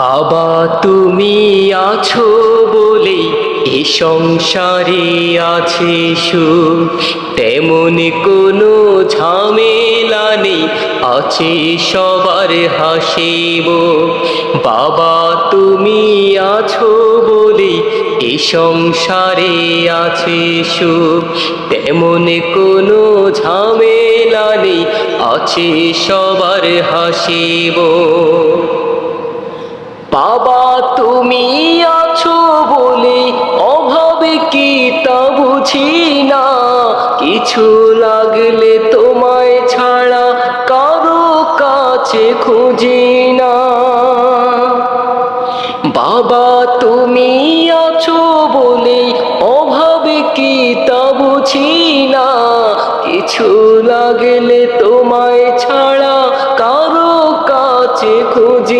বাবা তুমি আছো বলে এ সংসারে আছে সুখ। তেমন কোনো ঝামেলা নেই, আছে সবার হাসিব বাবা তুমি আছো বলে এ সংসারে আছে সুখ। তেমন কোনো ঝামেলা নেই, আছে সবার হাসিব বাবা, তুমি আছো বলে অভাবে কি তা বুঝি না। কিছু লাগলে তোমায় ছাড়া কারও কাছে খুঁজি না। বাবা, তুমি আছো বলে অভাবে কি তা বুঝি না। কিছু লাগলে তোমায় ছাড়া কারও কাছে খুঁজি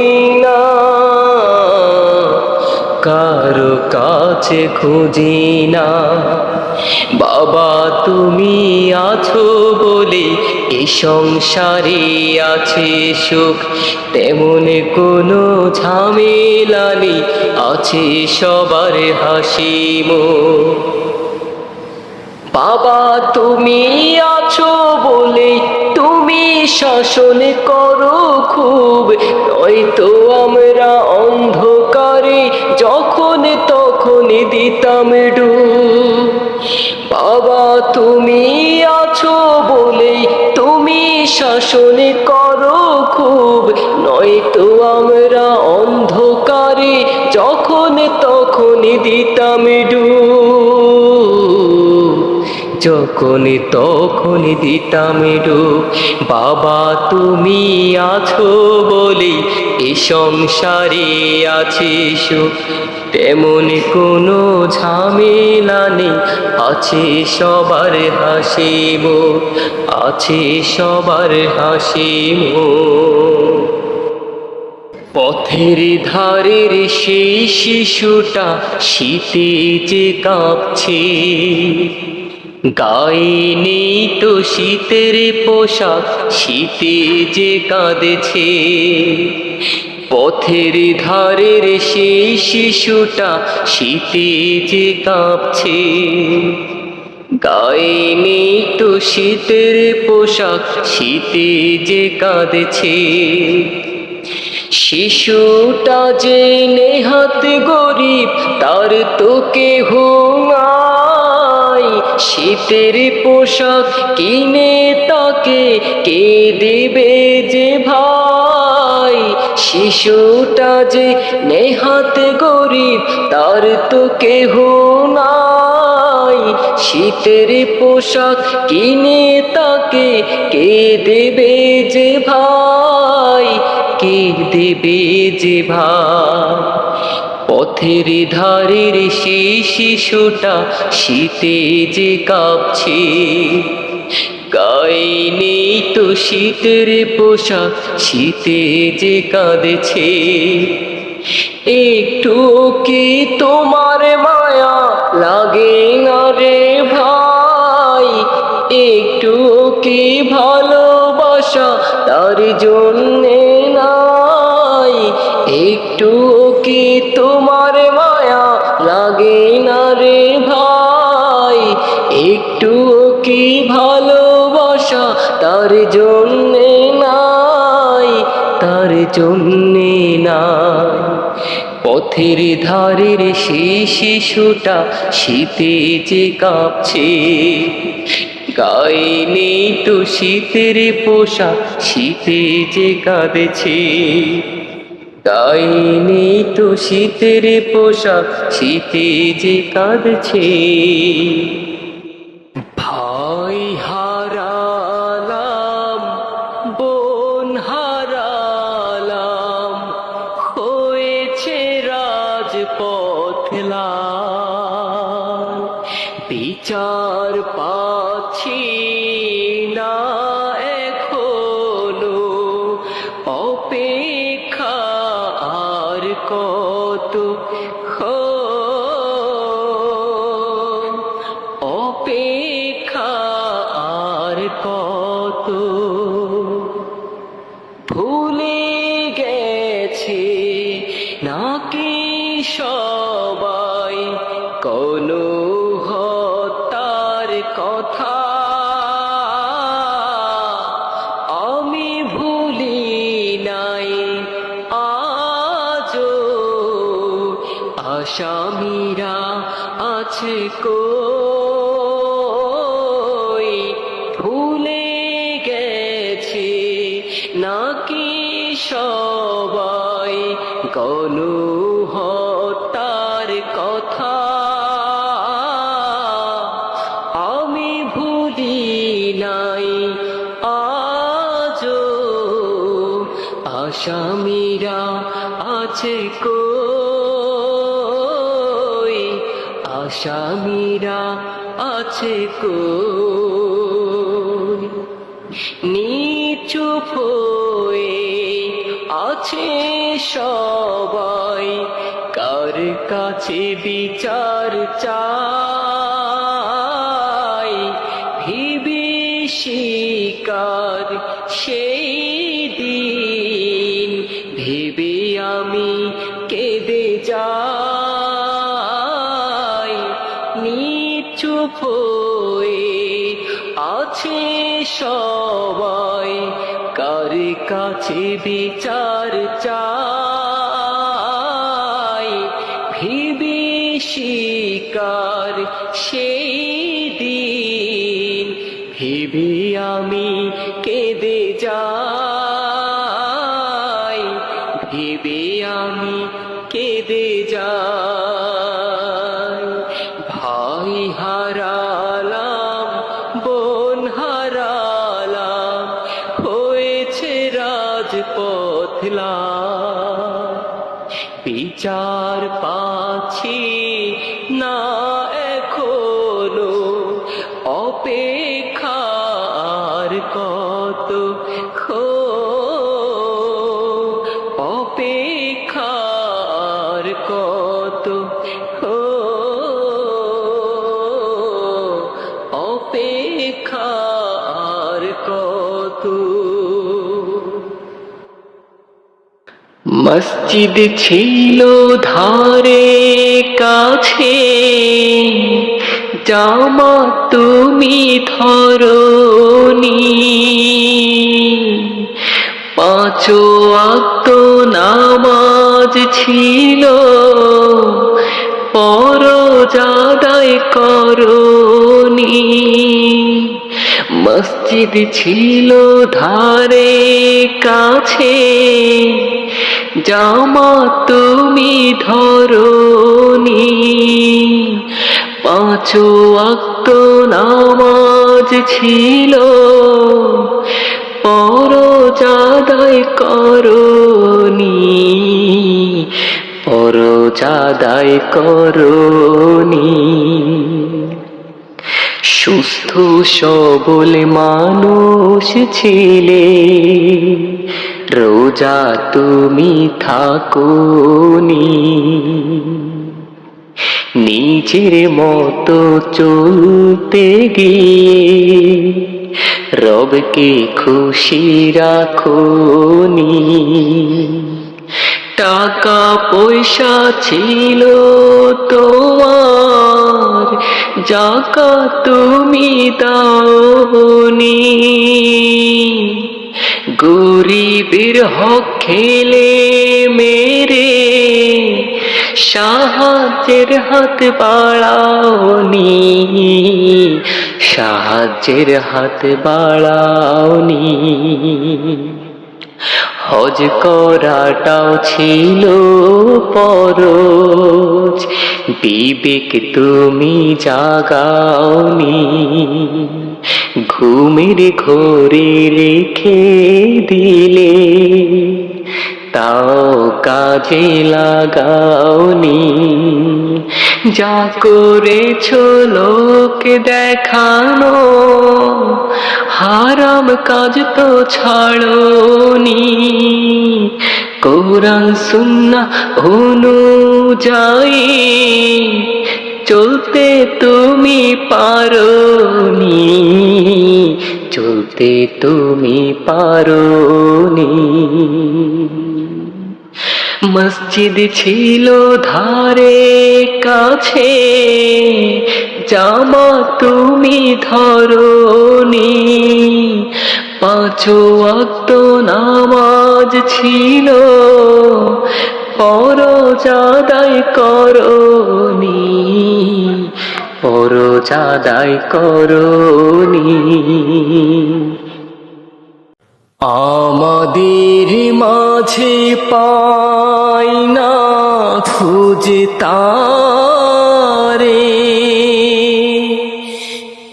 কাছে খুঁজি না। বাবা, তুমি আছো বলে এই সংসারে আছে সুখ। তেমন কোনো ঝামেলা নেই, আছে সবার হাসিমো বাবা, তুমি আছো বলে তুমি শাসন করো খুব। নয়তো আমরা যখন তখন দিতাম ডুব বাবা, তুমি আছো বলে তুমি শাসন করো খুব। নয়তো আমরা অন্ধকারে যখন তখন দিতাম ডুব যখন তখন দিতাম ডুব বাবা, তুমি আছো বলে এ সংসারে আছে সুখ তেমন কোনো ঝামেলা নেই। আছে সবার হাসিব আছে সবার হাসিব পথের ধারের সেই শিশুটা শীতে যে কাঁপছে। গায়ে নেই তো শীতের পোশাক, শীতে যে কাঁদেছে। পথের ধারের সেই শিশুটা শীতে যে কাঁপছে। গায়ে নেই তো শীতের পোশাক, শীতে যে কাঁদেছে। শিশুটা যে নেহাত গরিব, তার তো কেহ শীতের পোশাক কিনে তাকে কে দেবে যে ভাই? শিশুটা যে নেহাত গরিব, তার তো কেহ নাই। শীতের পোশাক কিনে তাকে কে দেবে যে ভাই? কে দেবে যে ভাই? পথের ধারের সেই শিশুটা শীতে যে কাঁপছে গায়ে তো শীতের পোশাক, শীতে যে কাঁদেছে। একটু কি তোমার মায়া লাগে না রে ভাই? একটু কি ভালোবাসা তার জন্যে জন্যে নাই। পথের ধারের সেই শিশুটা শীতে যে কাঁপছে। গায়ে তো শীতের পোশাক শীতে যে কাঁদেছে। গায়ে তো শীতের পোশাক শীতে যে কাঁদছে। কথা আমি ভুলি নাই। আছে কই আছে কই? আসামিরা আছে কই? নিচু হয়ে আছে সবাই, কার কাছে বিচার চাই? শিকার সেই বিচার চাই শিকার সেই রাজপথলা বিচার পাছি না। মসজিদ ছিল ধারে কাছে। জামা তুমি ধরনি। পাঁচো আক্ত নামাজ ছিল। পর যাদাই করনি। মসজিদ ছিল ধারে কাছে। জামা তুমি ধরনি, পাঁচো আক্ত নামাজ ছিল পর যাদাই করনি পর যাদাই করনি। সুস্থ সবল মানুষ ছিলে রোজা তুমি থাকুনি। নিজের মতো চলতে গিয়ে রবকে খুশি রাখুনি। টাকা পয়সা ছিল তোমার জাকা তুমি দাওনি। গরিবের হক খেলে মেরে সাহায্যের হাত বাড়াওনি সাহায্যের হাত বাড়াওনি। হজ করাটাও ছিল পরজ বিবেক তুমি জাগাওনি ঘুমের ঘোরে রেখে দিলে। তাও কাজে লাগাওনি। যা করেছ লোক দেখানো, হারাম কাজ তো ছাড়নি। কোরআন সুন্না অনুযায়ী চলতে তুমি পারোনি। চলতে তুমি পারোনি। মসজিদ ছিল ধারে কাছে। জামা তুমি ধরনি। পাঁচ ওয়াক্ত নামাজ ছিল। পরজাদাই করনি। পরজাদাই করনি। আমাদের মাঝে পাই না খুঁজে তারে।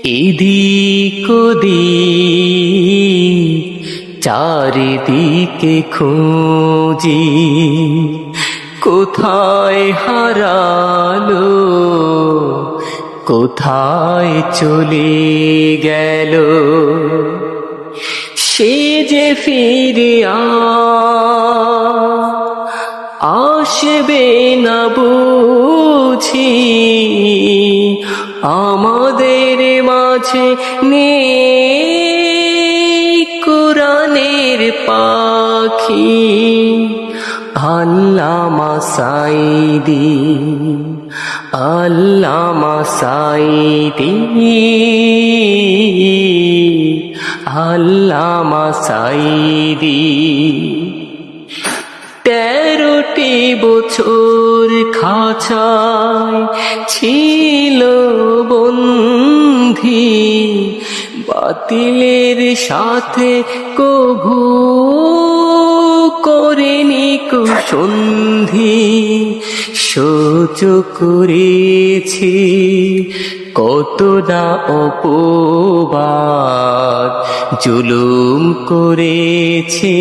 এদিক চারিদিকে খুঁজি কোথায় হারালো কোথায় চলে গেল। সে যে ফিরিয়া আসবে না বুঝি, আমাদের মাঝে নেই কোরআনের পাখি। আল্লামা সাইদি আল্লামা সাইদি আল্লামা সাইদি। তেরোটি বছর খাঁচায় ছিল বন্ধি। বাতিলের সাথে কভু করেনি কুসন্ধি সহ্য করেছি। কত না অপবাদ জুলুম করেছে।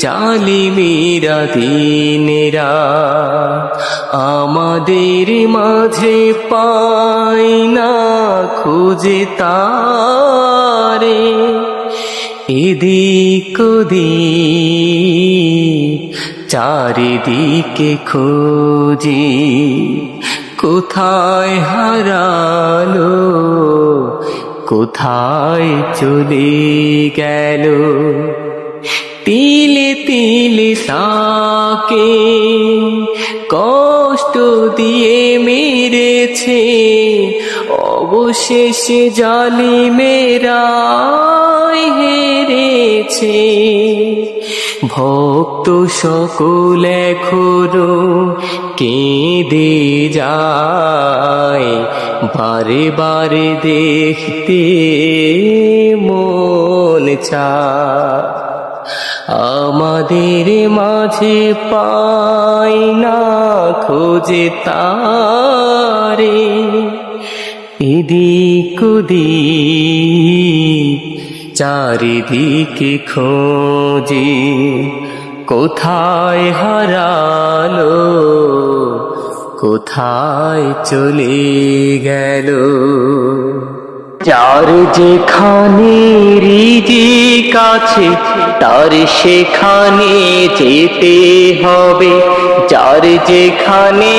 জালিমেরা দিনেরা আমাদের মাঝে পাই না খুঁজে তারে। এদিক চারিদিকে খোঁজি কোথায় হারালো কোথায় চলে গেল। তিলে তিলে তাকে কষ্ট দিয়ে মেরেছে অবশেষে জালি মেরা হেরেছে। ভক্ত সকল এখনও কেঁদে যায়। বারে বারে দেখতে মন আমাদের মাঝে পাই না খোঁজে তারে। এদিক ওদিক চারিদিকে খোঁজে কোথায় হারালো কোথায় চলে গেল? যার যেখানে রিজি কাছে, তার সেখানে যেতে হবে। যার যেখানে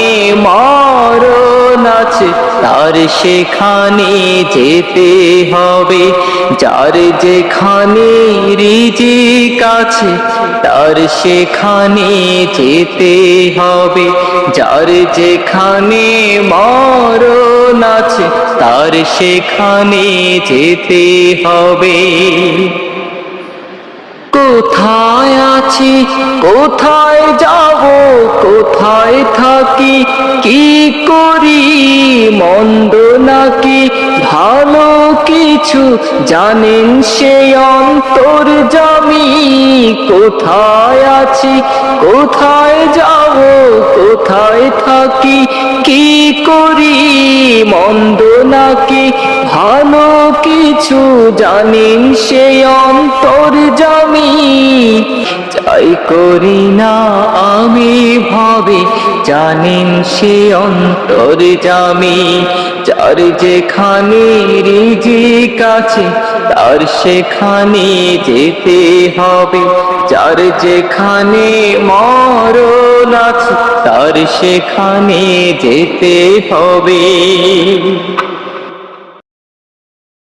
মরণ আছে, তার সেখানে যেতে হবে। যার যেখানে রিজি কাছে, তার সেখানে যেতে হবে। যার যেখানে মরণ আছে, তার সেখানে যেতে হবে। কোথায় আছি, কোথায় যাব, কোথায় থাকি, কি করি, মন্দ নাকি, ভালো কিছু জানেন সে অন্তর জমি। কোথায় আছি, কোথায় যাব, কোথায় থাকি, কি করি, মন্দ নাকি? ভালো কিছু জানেন সে অন্তর জমি। চাই করি না আমি ভাবে, জানেন সে অন্তর জামি। যার যেখানে রিজি কাছে, তার সেখানে যেতে হবে। যার যেখানে মরণ আছে, তার সেখানে যেতে হবে।